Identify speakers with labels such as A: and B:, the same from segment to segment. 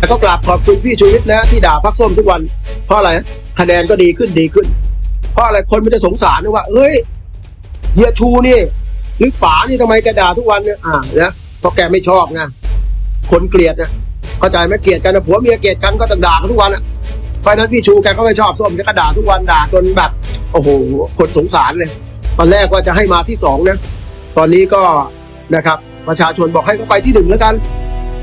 A: แต่ก็กราบขอบคุณพี่ชูวิทย์นะที่ด่าพักส้มทุกวัน เพราะอะไรคะแนนก็ดีขึ้นดีขึ้น เพราะอะไรคนมันจะสงสารว่าเฮ้ยเฮียชูนี่หรือป๋านี่ทำไมแกด่าทุกวันเนี่ยอ่านะเพราะแกไม่ชอบไงคนเกลียดนะเข้าใจไหมเกลียดกันนะผัวเมียเกลียดกันก็ต้องด่ากันทุกวันอะเพราะฉะนั้นพี่ชูแกก็ไม่ชอบส้มแกก็ด่าทุกวันด่าจนแบบโอ้โหคนสงสารเลยตอนแรกว่าจะให้มาที่สองนะตอนนี้ก็นะครับ ประชาชนบอกให้เขาไปที่หนึ่งแล้วกัน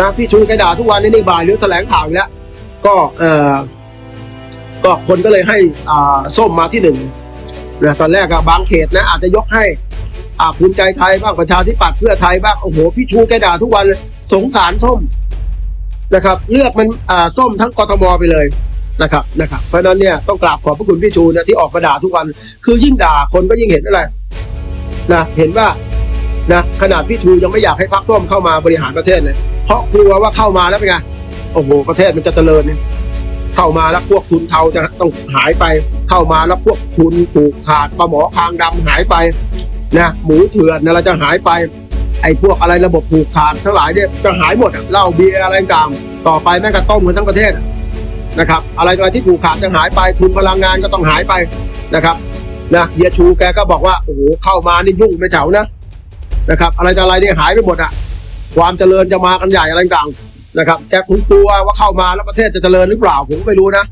A: นะพี่ชูแกด่าทุกวันนี่นี่บ่ายหรือแถลงข่าวอีกแล้วก็เออก็คนก็เลยให้อ่าส้มมาที่หนึ่งนะตอนแรกอะบางเขตนะอาจจะยกให้อ่าภูมิใจไทยบ้างประชาธิปัตย์เพื่อไทยบ้างโอ้โหพี่ชูแกด่าทุกวันเลยสงสารส้มนะครับ เลือกมันอ่าส้มทั้งกทมไปเลยนะครับนะครับ เพราะนั้นเนี่ยต้องกราบขอบพระคุณพี่ชูนะที่ออกมาด่าทุกวัน คือยิ่งด่าคนก็ยิ่งเห็นอะไรนะเห็นว่า นะขนาดพี่ชูยังไม่อยากให้พรรคส้มเข้ามาบริหารประเทศเลย เพราะกลัวว่าเข้ามาแล้วเป็นไงโอ้โหประเทศมันจะเจริญเนี่ยเข้ามาแล้วพวกทุนเทาจะต้องหายไป เข้ามาแล้วพวกทุนผูกขาดปลาหมอคางดำหายไปนะหมูเถื่อนนะเราจะหายไปไอ้พวกอะไรระบบผูกขาดทั้งหลายเนี่ยจะหายหมดอะเหล้าเบียร์อะไรต่างต่อไปแม่งก็ต้มกันทั้งประเทศนะครับ อะไรอะไรที่ผูกขาดจะหายไปทุนพลังงานก็ต้องหายไปนะครับนะเฮียชูแกก็บอกว่าโอ้โหเข้ามานี่ยุ่งไม่เฉานะ นะครับ อะไรจะอะไรเนี่ยหายไปหมดอะความเจริญจะมากันใหญ่อะไรต่างนะครับแกคงกลัวว่าเข้ามาแล้วประเทศจะเจริญหรือเปล่าผมก็ไม่รู้นะ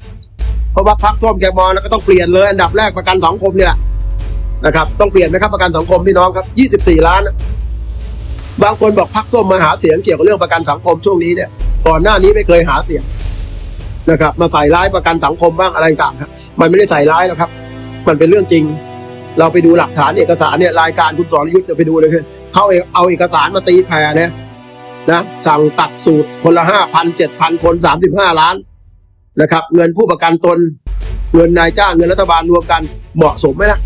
A: เพราะว่าพรรคส้มแกมองแล้วก็ต้องเปลี่ยนเลยอันดับแรกประกันสังคมเนี่ยแหละนะครับต้องเปลี่ยนไหมครับประกันสังคมพี่น้องครับ 24 ล้าน บางคนบอกพักส้มมาหาเสียงเกี่ยวกับเรื่องประกันสังคมช่วงนี้เนี่ยก่อนหน้านี้ไม่เคยหาเสียงนะครับ มาใส่ร้ายประกันสังคมบ้างอะไรต่างครับมันไม่ได้ใส่ร้ายหรอกครับ มันเป็นเรื่องจริง เราไปดูหลักฐานเอกสารเนี่ยรายการคุณสรยุทธ์เนี่ยไปดูเลยคือเขาเอาเอกสารมาตีแผ่เนี่ยนะสั่งตัดสูตรคนละห้าพันเจ็ดพันคนสามสิบห้าล้านนะครับ เงินผู้ประกันตน เงินนายจ้างเงินรัฐบาลรวมกันเหมาะสมไหมล่ะ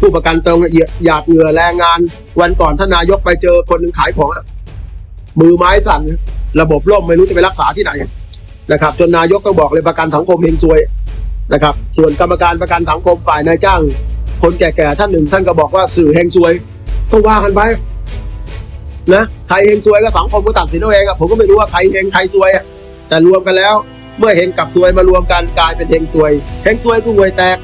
A: ผู้ประกันตรงเหยียหยาดเหงื่อแรงงาน วันก่อนท่านนายกไปเจอคนหนึ่งขายของอะมือไม้สั่น ระบบล่มไม่รู้จะไปรักษาที่ไหนนะครับ จนนายกต้องบอกเลยประกันสังคมเฮงซวยนะครับ ส่วนกรรมการประกันสังคมฝ่ายนายจ้าง คนแก่ๆท่านหนึ่งท่านก็บอกว่าสื่อเฮงซวย ก็ว่ากันไปนะใครเฮงซวยก็สังคมก็ตัดสินเอาเองอะผมก็ไม่รู้ว่าใครเฮงใครซวยอะแต่รวมกันแล้ว เมื่อเฮงกับซวยมารวมกันกลายเป็นเฮงซวยเฮงซวยก็หวยแตก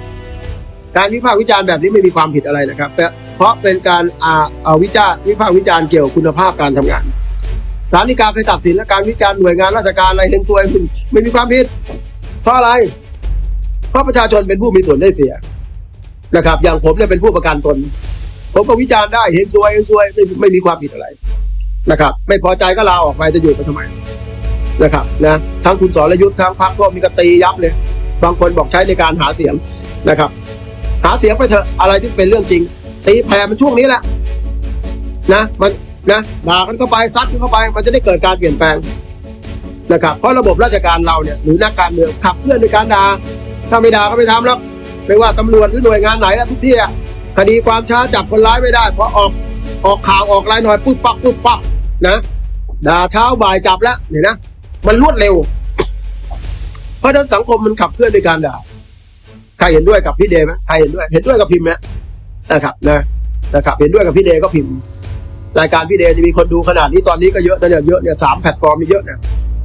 A: การวิพากษ์วิจารณ์แบบนี้ไม่มีความผิดอะไรนะครับ เพราะเป็นการอ่าวิจารวิพากษ์วิจารณ์เกี่ยวกับคุณภาพการทำงานศาลฎีกาเคยตัดสินและการวิจารณ์หน่วยงานราชการอะไรเฮงซวยมันไม่มีความผิดเพราะอะไร เพราะประชาชนเป็นผู้มีส่วนได้เสีย นะครับ อย่างผมเนี่ยเป็นผู้ประกันตน ผมก็วิจารณ์ได้เฮงซวยเฮงซวยไม่ไม่มีความผิดอะไรนะครับ ไม่พอใจก็ลาออกไปจะอยู่ไปทำไมนะครับนะทั้งคุณสรยุทธ์ทั้งพรรคส้มมีกตียับเลย บางคนบอกใช้ในการหาเสียงนะครับ หาเสียงไปเถอะอะไรที่เป็นเรื่องจริง ตีแผ่มันช่วงนี้แหละนะมันนะด่ากันเข้าไปซัดกันเข้าไป มันจะได้เกิดการเปลี่ยนแปลงนะครับเพราะระบบราชการเราเนี่ยหรือนักการเมืองขับเคลื่อนในการด่าถ้าไม่ด่าก็ไม่ทำแล้ว ไม่ว่าตำรวจหรือหน่วยงานไหนแล้วทุกที่อะคดีความช้าจับคนร้ายไม่ได้เพราะออกออกข่าวออกรายหน่อยปุ๊บปักปุ๊บปักนะด่าเช้าบ่ายจับแล้วเห็นนะ มันรวดเร็ว เพราะฉะนั้นสังคมมันขับเคลื่อนในการด่าใครเห็นด้วยกับพี่เดย์ไหมใครเห็นด้วย เห็นด้วยกับพิมพ์ไหมนะครับนะนะครับ เห็นด้วยกับพี่เดย์ก็พิมพ์ รายการพี่เดย์จะมีคนดูขนาดนี้ตอนนี้ก็เยอะนะเนี่ยเยอะเนี่ยสามแพลตฟอร์มมีเยอะเนี่ย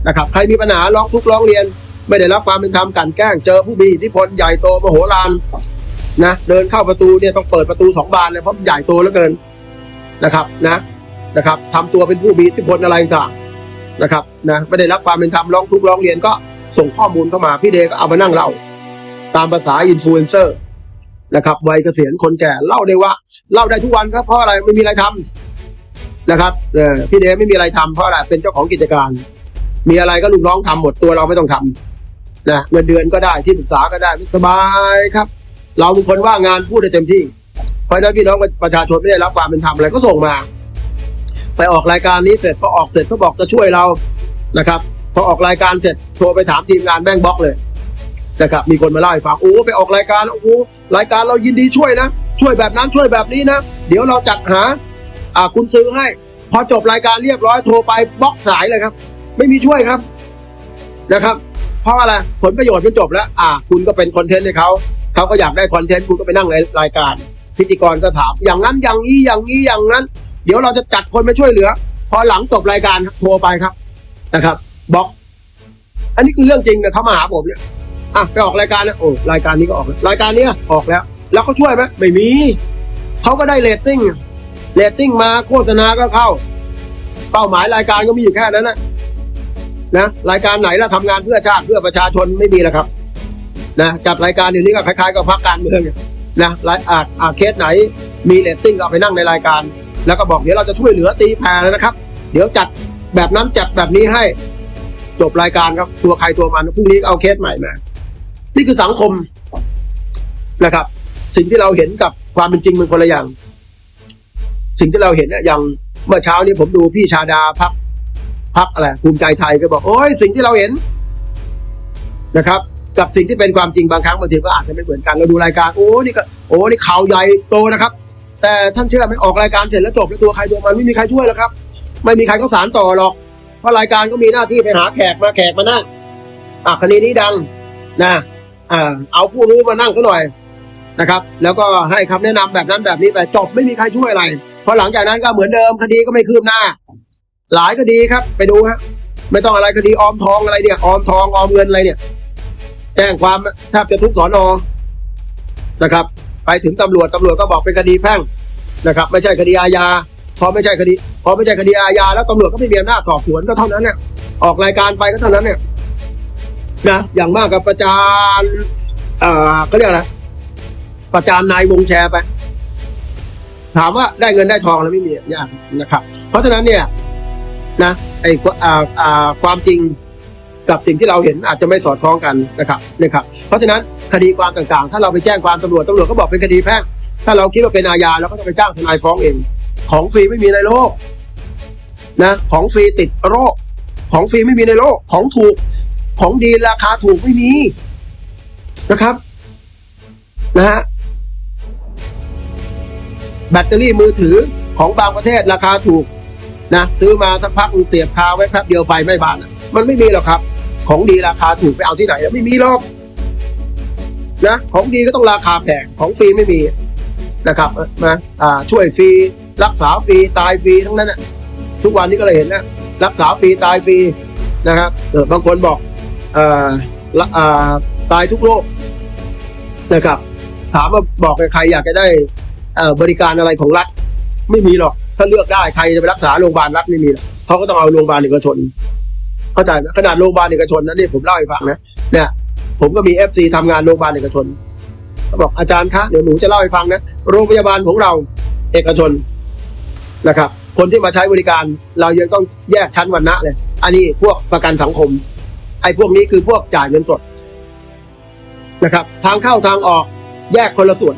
A: นะครับ ใครมีปัญหาร้องทุกข์ร้องเรียน ไม่ได้รับความเป็นธรรมกันแกล้งเจอผู้มีอิทธิพลใหญ่โตมโหฬารนะเดินเข้าประตูเนี่ยต้องเปิดประตูสองบานเลยเพราะมันใหญ่โตเหลือเกินนะครับนะนะครับทำตัวเป็นผู้มีอิทธิพลอะไรต่างนะครับนะไม่ได้รับความเป็นธรรมร้องทุกข์ร้องเรียนก็ส่งข้อมูลเข้ามาพี่เดก็เอามานั่งเล่า ตามภาษาอินฟลูเอนเซอร์นะครับวัยเกษียณคนแก่เล่าได้ว่าเล่าได้ทุกวันครับเพราะอะไรไม่มีอะไรทำนะครับเออพี่เดไม่มีอะไรทำเพราะอะไรเป็นเจ้าของกิจการ มีอะไรก็ลูกน้องทำหมดตัวเราไม่ต้องทำ นะเงินเดือนก็ได้ที่ปรึกษาก็ได้สบายครับ เราเป็นคนว่างงานพูดได้เต็มที่ เพราะนั้นพี่น้องประชาชนไม่ได้รับความเป็นธรรมอะไรก็ส่งมา ไปออกรายการนี้เสร็จพอออกเสร็จเขาบอกจะช่วยเรานะครับพอออกรายการเสร็จโทรไปถามทีมงานแม่งบล็อกเลยนะครับมีคนมาเล่าให้ฟังโอ้ไปออกรายการโอ้รายการเรายินดีช่วยนะ ช่วยแบบนั้นช่วยแบบนี้นะ เดี๋ยวเราจัดหาอ่าคุณซื้อให้ พอจบรายการเรียบร้อยโทรไปบล็อกสายเลยครับ ไม่มีช่วยครับนะครับ เพราะอะไรผลประโยชน์มันจบแล้ว อ่า คุณก็เป็นคอนเทนต์ให้เขาเขาก็อยากได้คอนเทนต์คุณก็ไปนั่งในรายการ พิธีกรก็ถาม อย่างนั้นอย่างนี้อย่างนี้อย่างนั้น เดี๋ยวเราจะจัดคนมาช่วยเหลือ พอหลังจบรายการโทรไปครับนะครับบล็อก อันนี้คือเรื่องจริงนะเขามาหาผมเนี่ยอะไปออกรายการนะโอ้รายการนี้ก็ออกแล้วรายการนี้ออกแล้ว แล้วเขาช่วยไหมไม่มีเขาก็ได้เรตติ้งเรตติ้งมาโฆษณาก็เข้า เป้าหมายรายการก็มีอยู่แค่นั้นนะ นะรายการไหนเราทำงานเพื่อชาติเพื่อประชาชนไม่มีแล้วครับนะจัดรายการเดี๋ยวนี้ก็คล้ายๆกับพรรคการเมืองนะรายอาอาเคสไหนมีเรตติ้งก็ไปนั่งในรายการ แล้วก็บอกเดี๋ยวเราจะช่วยเหลือตีแผ่แล้วนะครับ เดี๋ยวจัดแบบนั้นจัดแบบนี้ให้จบรายการครับตัวใครตัวมันพรุ่งนี้เอาเคสใหม่มา นี่คือสังคมนะครับ สิ่งที่เราเห็นกับความเป็นจริงมันคนละอย่าง สิ่งที่เราเห็นเนี่ยอย่างเมื่อเช้านี้ผมดูพี่ชาดาพัก พักอะไรภูมิใจไทยก็บอกโอ้ยสิ่งที่เราเห็นนะครับ กับสิ่งที่เป็นความจริงบางครั้งบางทีก็อาจจะไม่เหมือนกันเราดูรายการโอ้นี่ก็โอ้นี่ข่าวใหญ่โตนะครับ แต่ท่านเชื่อไหมออกรายการเสร็จแล้วจบแล้วตัวใครตัวมันไม่มีใครช่วยแล้วครับ ไม่มีใครเขาสารต่อหรอก เพราะรายการก็มีหน้าที่ไปหาแขกมาแขกมานั่งอะคดีนี้ดังนะอ่าเอาผู้รู้มานั่งซะหน่อยนะครับ แล้วก็ให้คำแนะนำแบบนั้นแบบนี้ไปจบไม่มีใครช่วยอะไรพอหลังจากนั้นก็เหมือนเดิมคดีก็ไม่คืบหน้า หลายคดีครับ ไปดูฮะไม่ต้องอะไรคดีออมทองอะไรเนี่ยออมทองออมเงินอะไรเนี่ย แจ้งความแทบจะทุกสอนอนะครับ ไปถึงตำรวจตำรวจก็บอกเป็นคดีแพ่งนะครับ ไม่ใช่คดีอาญาพอไม่ใช่คดี พอไม่ใช่คดีอาญาแล้วตำรวจก็ไม่มีอำนาจสอบสวนก็เท่านั้นเนี่ยออกรายการไปก็เท่านั้นเนี่ยนะอย่างมากกับประจานเอ่อก็เรียกอะไรประจานนายวงแชร์ไป ถามว่าได้เงินได้ทองแล้วไม่มียากนะครับ เพราะฉะนั้นเนี่ย นะไอ้ความจริงกับสิ่งที่เราเห็นอาจจะไม่สอดคล้องกันนะครับนะครับเพราะฉะนั้นคดีความต่างๆ ถ้าเราไปแจ้งความตำรวจตำรวจก็บอกเป็นคดีแพ่งถ้าเราคิดว่าเป็นอาญาเราก็ต้องไปจ้างทนายฟ้องเอง ของฟรีไม่มีในโลกนะของฟรีติดโรค ของฟรีไม่มีในโลก ของถูกของดีราคาถูกไม่มีนะครับนะฮะแบตเตอรี่มือถือของบางประเทศราคาถูก นะซื้อมาสักพักเสียบคาไว้แป๊บเดียวไฟไม่บานอะมันไม่มีหรอกครับ ของดีราคาถูกไปเอาที่ไหนอะไม่มีหรอกนะของดีก็ต้องราคาแพงของฟรีไม่มีนะครับเอ่อมาอ่าช่วยฟรีรักษาฟรีตายฟรีทั้งนั้นนะทุกวันนี้ก็เลยเห็นนะรักษาฟรีตายฟรีนะครับเออบางคนบอกเอ่อละอ่าตายทุกโรคนะครับ ถามว่าบอกใครอยากจะได้บริการอะไรของรัฐไม่มีหรอก ถ้าเลือกได้ใครจะไปรักษาโรงพยาบาลรัฐไม่มีเขาก็ต้องเอาโรงพยาบาลเอกชน เข้าใจไหมขนาดโรงพยาบาลเอกชนนะนี่ผมเล่าให้ฟังนะเนี่ย ผมก็มีเอฟซีทำงานโรงพยาบาลเอกชนเขาบอกอาจารย์คะเดี๋ยวหนูจะเล่าให้ฟังนะโรงพยาบาลของเราเอกชนนะครับ คนที่มาใช้บริการเรายังต้องแยกชั้นวรรณะเลย อันนี้พวกประกันสังคม ไอ้พวกนี้คือพวกจ่ายเงินสดนะครับ ทางเข้าทางออกแยกคนละส่วน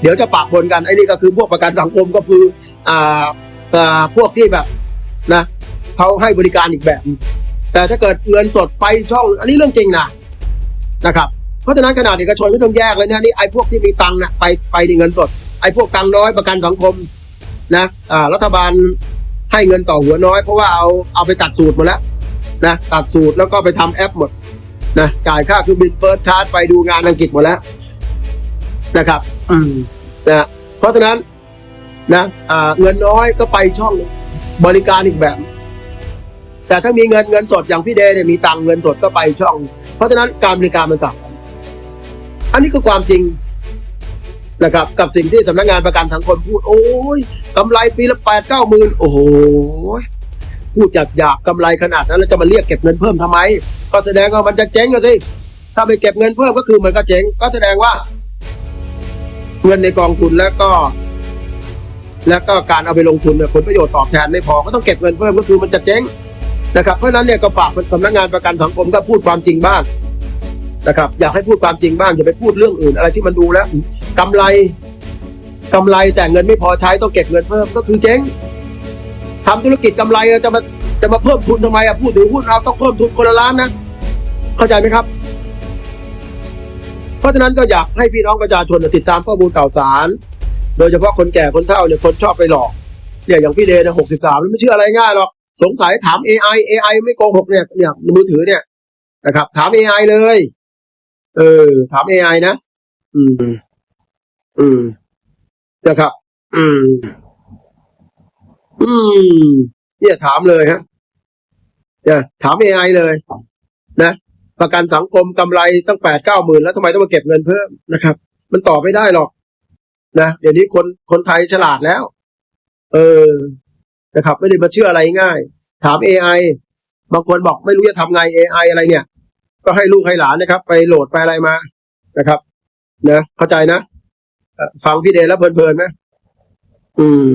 A: เดี๋ยวจะปะปนกันไอ้นี่ก็คือพวกประกันสังคมก็คืออ่าอ่าพวกที่แบบนะเขาให้บริการอีกแบบ แต่ถ้าเกิดเงินสดไปช่อง อันนี้เรื่องจริงนะนะครับเพราะฉะนั้นขนาดเอกชนก็ต้องแยกเลยนะนี่ไอ้พวกที่มีตังค์นะไปไปในเงินสด ไอ้พวกตังค์น้อยประกันสังคมนะอ่ารัฐบาลให้เงินต่อหัวน้อยเพราะว่าเอาเอาไปตัดสูตรหมดแล้วนะตัดสูตรแล้วก็ไปทำแอปหมดนะจ่ายค่าคือบินเฟิร์สคลาสไปดูงานอังกฤษหมดแล้ว นะครับอืมนะเพราะฉะนั้นนะอ่าเงินน้อยก็ไปช่องหนึ่งบริการอีกแบบ แต่ถ้ามีเงินเงินสดอย่างพี่เดย์เนี่ยมีตังค์เงินสดก็ไปช่อง เพราะฉะนั้นการบริการมันต่างกันอันนี้คือความจริงนะครับ กับสิ่งที่สำนักงานประกันสังคมพูด โอ้ยกำไรปีละแปดเก้าหมื่นโอ้โหพูดจากหยาบกำไรขนาดนั้นแล้วจะมาเรียกเก็บเงินเพิ่มทำไม ก็แสดงว่ามันจะเจ๊งกันสิถ้าไปเก็บเงินเพิ่มก็คือมันก็เจ๊งก็แสดงว่า เงินในกองทุนแล้วก็ แล้วก็การเอาไปลงทุนเนี่ยผลประโยชน์ตอบแทนไม่พอก็ต้องเก็บเงินเพิ่มก็คือมันจะเจ๊งนะครับ เพราะฉะนั้นเนี่ยก็ฝากสำนักงานประกันสังคมก็พูดความจริงบ้างนะครับ อยากให้พูดความจริงบ้างอย่าไปพูดเรื่องอื่นอะไรที่มันดูแล้วกำไรกำไรแต่เงินไม่พอใช้ต้องเก็บเงินเพิ่มก็คือเจ๊งทำธุรกิจกำไรจะมาจะมาเพิ่มทุนทำไมอะพูดถึงหุ้นเราต้องเพิ่มทุนคนละล้านนะ เข้าใจไหมครับ เพราะฉะนั้นก็อยากให้พี่น้องประชาชนติดตามข้อมูลข่าวสาร โดยเฉพาะคนแก่คนเฒ่าเนี่ยคนชอบไปหลอกเนี่ยอย่างพี่เดย์เนี่ยหกสิบสามไม่เชื่ออะไรง่ายหรอกสงสัยถาม AI AI ไม่โกหกเนี่ยเนี่ยมือถือเนี่ยนะครับ ถาม AI เลย เออ ถาม AI นะ อืม อืมนะครับ อืม อืม เนี่ยถามเลยฮะเนี่ยถาม AI เลย นะ ประกันสังคมกำไรตั้งแปดเก้าหมื่นแล้วทำไมต้องมาเก็บเงินเพิ่มนะครับ มันตอบไม่ได้หรอกนะเดี๋ยวนี้คนคนไทยฉลาดแล้ว เออนะครับ ไม่ได้มาเชื่ออะไรง่าย ถาม AI บางคนบอกไม่รู้จะทำไง AI อะไรเนี่ย ก็ให้ลูกให้หลานนะครับ ไปโหลดไปอะไรมานะครับนะเข้าใจนะฟังพี่เดแล้วเพลินๆไหมอืม